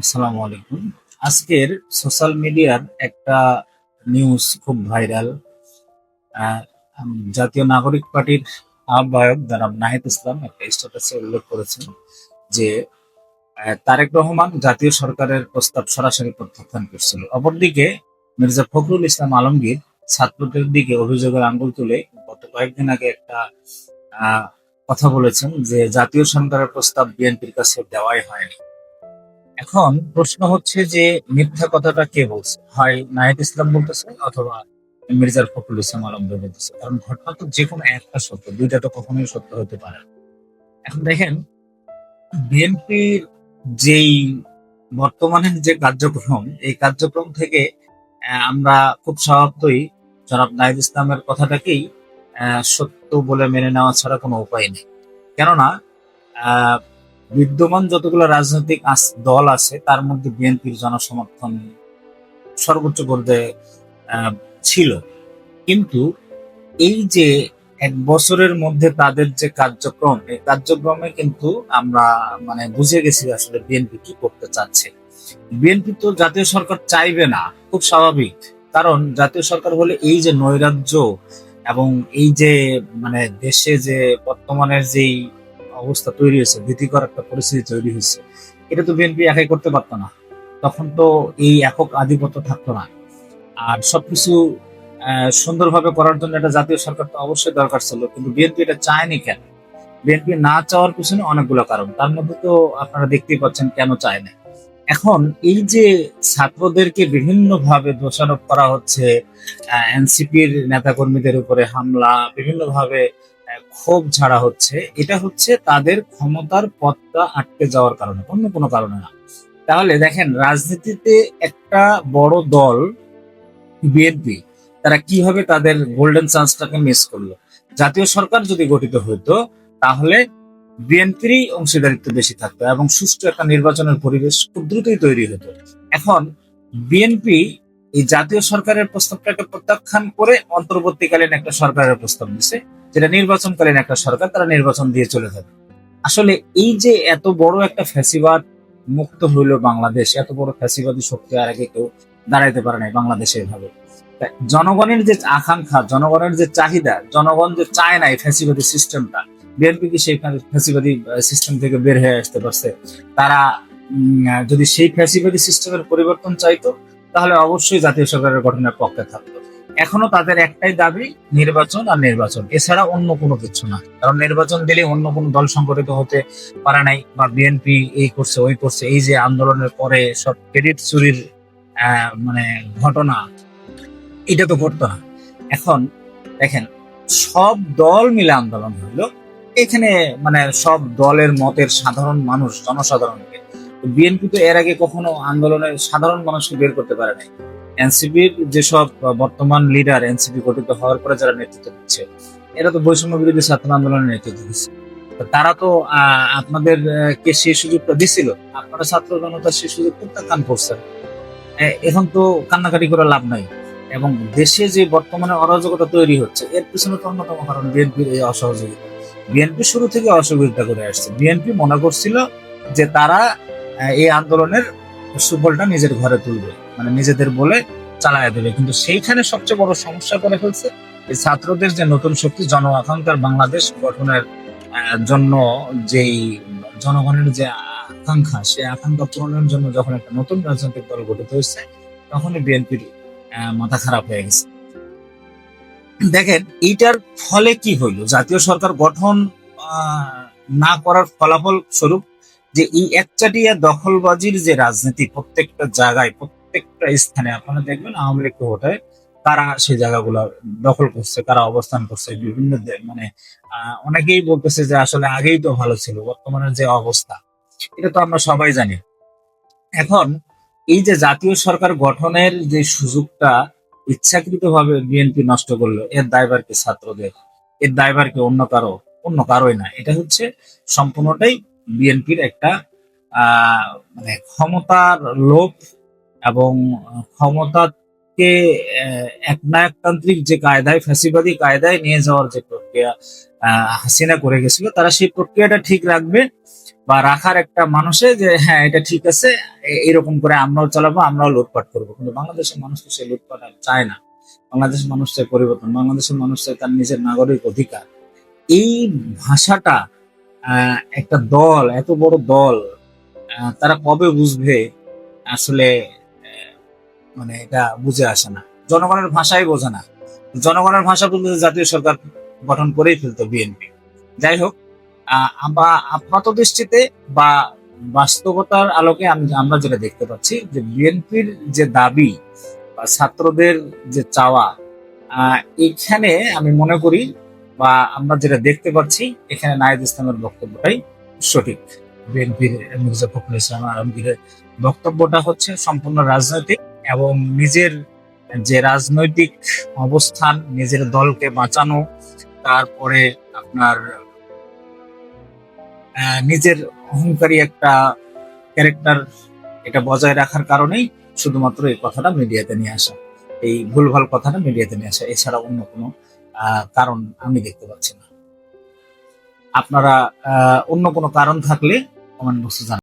আসসালামু আলাইকুম। আজকের সোশ্যাল মিডিয়ার একটা নিউজ খুব ভাইরাল। জাতীয় নাগরিক পার্টির আহ্বায়ক জনাব নাহিদ ইসলাম একটা স্ট্যাটাসে উল্লেখ করেছেন যে তারেক রহমান জাতীয় সরকারের প্রস্তাব সরাসরি প্রত্যাখ্যান করছিল। অপরদিকে মির্জা ফখরুল ইসলাম আলমগীর ছাত্রদের দিকে অভিযোগের আঙ্গুল তুলে গত কয়েকদিন আগে একটা কথা বলেছেন যে, জাতীয় সরকারের প্রস্তাব বিএনপির কাছে দেওয়াই হয়নি। এখন প্রশ্ন হচ্ছে যে মিথ্যা কথাটা কে বলছে? হয় নাহিদ ইসলাম বলতেছে অথবা মির্জার ফখরুল ইসলাম আলমগীর বলতেছে? কারণ ঘটনা তো যে কোনো একটা সত্য, দুইটা তো কখনোই সত্য হতে পারে। এখন দেখেন, বিএনপির যেই বর্তমানের যে কার্যক্রম, এই কার্যক্রম থেকে আমরা খুব স্বভাবতই জনাব নাহিদ ইসলামের কথাটাকেই সত্য বলে মেনে নেওয়া ছাড়া কোনো উপায় নেই। কেননা বিদ্যমান যতগুলো রাজনৈতিক দল আছে, তার মধ্যে বিএনপির জনসমর্থন সর্বোচ্চ পর্যায়ে ছিল। কিন্তু এই যে এক বছরের মধ্যে তাদের যে কার্যক্রম, এই কার্যক্রমে কিন্তু আমরা মানে বুঝে গেছি আসলে বিএনপি কি করতে চাচ্ছে। বিএনপি তো জাতীয় সরকার চাইবে না, খুব স্বাভাবিক। কারণ জাতীয় সরকার হলে এই যে নৈরাজ্য এবং এই যে মানে দেশে যে বর্তমানের যেই অবস্থা তৈরি হয়েছে, ভীতিকর একটা পরিস্থিতি তৈরি হয়েছে। এটা তো বিএনপি একাই করতে পারতো না। তখন তো এই একক আধিপত্য থাকতো না। আর সবকিছু সুন্দরভাবে করার জন্য একটা জাতীয় সরকার তো অবশ্যই দরকার ছিল, কিন্তু বিএনপি এটা চায়নি কেন? বিএনপি না চাওয়ার পিছনে অনেকগুলো কারণ। তার মধ্যে তো আপনারা দেখতেই পাচ্ছেন কেন চায় না। এখন এই যে ছাত্রদেরকে বিভিন্ন ভাবে দোষারোপ করা হচ্ছে এনসিপির নেতাকর্মীদের উপরে হামলা বিভিন্ন ভাবে ক্ষোভ ছাড়া হচ্ছে, এটা হচ্ছে তাদের ক্ষমতার পথটা আটকে যাওয়ার কারণে, অন্য কোনো কারণে না। তাহলে দেখেন, রাজনীতিতে একটা বড় দল, বিএনপি, তারা কীভাবে তাদের গোল্ডেন চান্সটাকে মিস করল? জাতীয় সরকার যদি গঠিত হতো তাহলে বিএনপিরই অংশীদারিত্ব বেশি থাকতো এবং সুষ্ঠু একটা নির্বাচনের পরিবেশ খুব দ্রুতই তৈরি হতো। এখন, বিএনপি এই জাতীয় সরকারের প্রস্তাবটাকে প্রত্যাখ্যান করে অন্তর্বর্তীকালীন একটা সরকারের প্রস্তাব দিছে। যেটা নির্বাচনকালীন একটা সরকার, তারা নির্বাচন দিয়ে চলে যাবে। আসলে এই যে এত বড় একটা ফ্যাসিবাদ মুক্ত হইল বাংলাদেশ, এত বড় ফ্যাসিবাদী শক্তি আর আগে কেউ দাঁড়াইতে পারে নাই বাংলাদেশে এভাবে। জনগণের যে আকাঙ্ক্ষা, জনগণের যে চাহিদা, জনগণ যে চায় না এই ফ্যাসিবাদী সিস্টেমটা, বিএনপি কি সেই ফ্যাসিবাদী সিস্টেম থেকে বের হয়ে আসতে পারছে? তারা যদি সেই ফ্যাসিবাদী সিস্টেমের পরিবর্তন চাইতো, তাহলে অবশ্যই জাতীয় সরকারের গঠনের পক্ষে থাকতো। এখনও তাদের একটাই দাবি, নির্বাচন আর নির্বাচন। এছাড়া অন্য কোনো কিছু না। কারণ নির্বাচন দিলে অন্য কোনো দল সংগঠিত হতে পারে নাই বা বিএনপি এই করছে, ওই করছে। এই যে আন্দোলনের পরে সব ক্রেডিট চুরির মানে ঘটনা, এটা তো ঘটতো না। এখন দেখেন, সব দল মিলে আন্দোলন হইল এখানে মানে সব দলের মতের সাধারণ মানুষ, জনসাধারণকে। বিএনপি তো এর আগে কখনো আন্দোলনের সাধারণ মানুষকে বের করতে পারে নাই। এনসিপির যেসব বর্তমান লিডার এনসিপি গঠিত হওয়ার পরে যারা নেতৃত্ব দিচ্ছে, এরা তো বৈষম্য বিরোধী ছাত্র আন্দোলনের নেতৃত্ব দিচ্ছে। তারা তো আপনাদের কে সেই সুযোগটা দিছিল? আপনারা ছাত্র জনতা সেই সুযোগ প্রত্যাখ্যান করছেন। এখন তো কান্নাকাটি করে লাভ নাই। এবং দেশে যে বর্তমানে অরাজকতা তৈরি হচ্ছে, এর পিছনে তো অন্যতম কারণ বিএনপির এই অসহযোগিতা। বিএনপি শুরু থেকে অসহযোগিতা করে আসছে। বিএনপি মনে করছিল যে তারা এই আন্দোলনের সুফলটা নিজের ঘরে তুলবে। মানে নিজেদের বলে চালায় দেবে। কিন্তু সেইখানে সবচেয়ে বড় সমস্যা করে ফেলছে এই ছাত্রদের যে নতুন শক্তি, জন আকাঙ্ক্ষার বাংলাদেশ গঠনের জন্য যেই জনগণের যে আকাঙ্ক্ষা, সেই আকাঙ্ক্ষা পূরণের জন্য যখন একটা নতুন রাজনৈতিক দল গঠিত হয়েছে, তখনই বিএনপির মাথা খারাপ হয়ে গেছে। দেখেন, এইটার ফলে কি হইল? জাতীয় সরকার গঠন না করার ফলাফল স্বরূপ যে এই একচাটিয়া দখলবাজির যে রাজনীতি প্রত্যেকটা জায়গায় প্রত্যেকটা স্থানে আপনারা দেখবেন আওয়ামী লীগ ওঠায় কারা সেই জায়গাগুলো দখল করছে, তারা অবস্থান করছে, বিভিন্ন মানে অনেকেই বলতেছে যে আসলে আগেই তো ভালো ছিল, বর্তমানের যে অবস্থা, এটা তো আমরা সবাই জানি। এখন এই যে জাতীয় সরকার গঠনের যে সুযোগটা ইচ্ছাকৃতভাবে বিএনপি নষ্ট করল, এর দায়ভার কি ছাত্রদের, এর দায়ভার কি অন্য কারও, অন্য কারোই না, এটা হচ্ছে সম্পূর্ণটাই বিএনপির একটা মানে ক্ষমতার লোভ এবং ক্ষমতাকে একনায়কতান্ত্রিক যে কায়দায়, ফ্যাসিবাদী কায়দায় নিয়ে যাওয়ার যে প্রক্রিয়া হাসিনা করে গেছিল, তারা সেই প্রক্রিয়াটা ঠিক রাখবে বা রাখার একটা মানুষে যে হ্যাঁ এটা ঠিক আছে এরকম করে আমরাও চালাবো, আমরাও লুটপাট করব। কিন্তু বাংলাদেশের মানুষ তো সেই লুটপাট চায় না। বাংলাদেশের মানুষ চায় পরিবর্তন, বাংলাদেশের মানুষ চায় তার নিজের নাগরিক অধিকার। এই ভাষাটা একটা দল, এত বড় দল তারা কবে বুঝবে আসলে মানে এটা বুঝে আসে না। জনগণের ভাষাই বোঝে না। জনগণের ভাষা বলতে জাতীয় সরকার গঠন করেই ফেলতো বিএনপি। যাই হোক আমরা আপাত দৃষ্টিতে বা বাস্তবতার আলোকে আমি- আমরা যেটা দেখতে পাচ্ছি যে বিএনপির যে দাবি বা ছাত্রদের যে চাওয়া এখানে আমি মনে করি বা আমরা যেটা দেখতে পাচ্ছি, এখানে নাহিদ ইসলামের বক্তব্যটাই সঠিক। বিএনপির মির্জা ফখরুল ইসলাম আলমগীরের বক্তব্যটা হচ্ছে সম্পূর্ণ রাজনৈতিক। এবং নিজের যে রাজনৈতিক অবস্থান, নিজের দলকে বাঁচানো, তারপরে আপনার নিজের অহংকারী একটা ক্যারেক্টার এটা বজায় রাখার কারণেই শুধুমাত্র এই কথাটা মিডিয়াতে নিয়ে আসা। এই ভুলভাল কথাটা মিডিয়াতে নিয়ে আসা। এছাড়া অন্য কোনো কারণ আমি দেখতে পাচ্ছি না। আপনারা অন্য কোনো কারণ থাকলে কমেন্ট বক্সে জানান